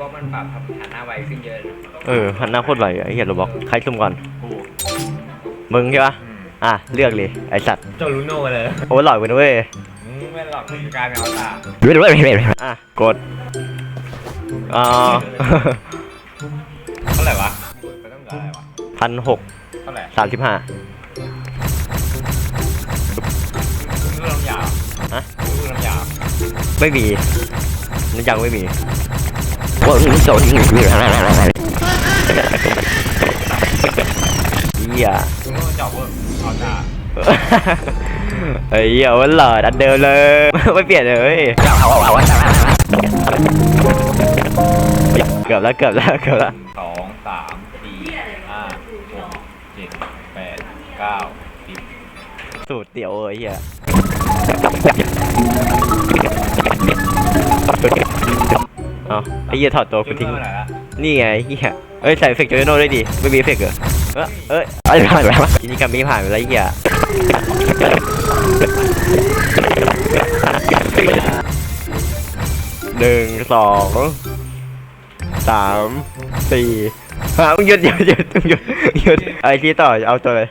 บอกมันปรับฐานะไวขึ้นเยอะเออหันหน้าโคตรไหวอะไอ้เหี้ยโรบอกใครซุ่มก่อนกูมึงใช่ปะอืมอะเลือกเลยไอสัตว์โจลูโน่เลยโอ้หล่อยไปนะเว้ยมึงไม่หลอกมึงกลายเป็นอวตารอะกดอ่าเท่าไหร่วะไปต้องการอะไรวะพันหกเท่าไหร่สามสิบห้ามึงรู้ลำยาวฮะมึงรู้ลำยาวไม่มีนั่นยังไม่มี เหี้ยมึงรู้ลำจอบเวิร์กอวตารไอ้เหี้ยวันหล่อดันเดิมเลย ไม่เปลี่ยนเลยเกือบแล้วเกือบแล้วเกือบแล้วสองสามสี่ห้าหกเจ็ดแปดเก้าสิบสูตรเตี๋ยวเอ้ยเหี้ย เอาไอ้เหี้ยถอดตัวกูจุดทิ้งเริ่มอะไรละนี่ไงเหี้ยเอ้ยใส่เอฟเฟกต์โจโน่ด้วยดิ ไม่มีเอฟเฟกต์เหรอ เอ้ยเอ้ยอะไรผ่านไปวะทีนี้กามิผ่านไปแล้วไอ้เหี้ยหนึ่งสองสามสี่ห้ามึงหยุดหยุดหยุดหยุดหยุดไอ้ที่ต่อเอาตัวเลย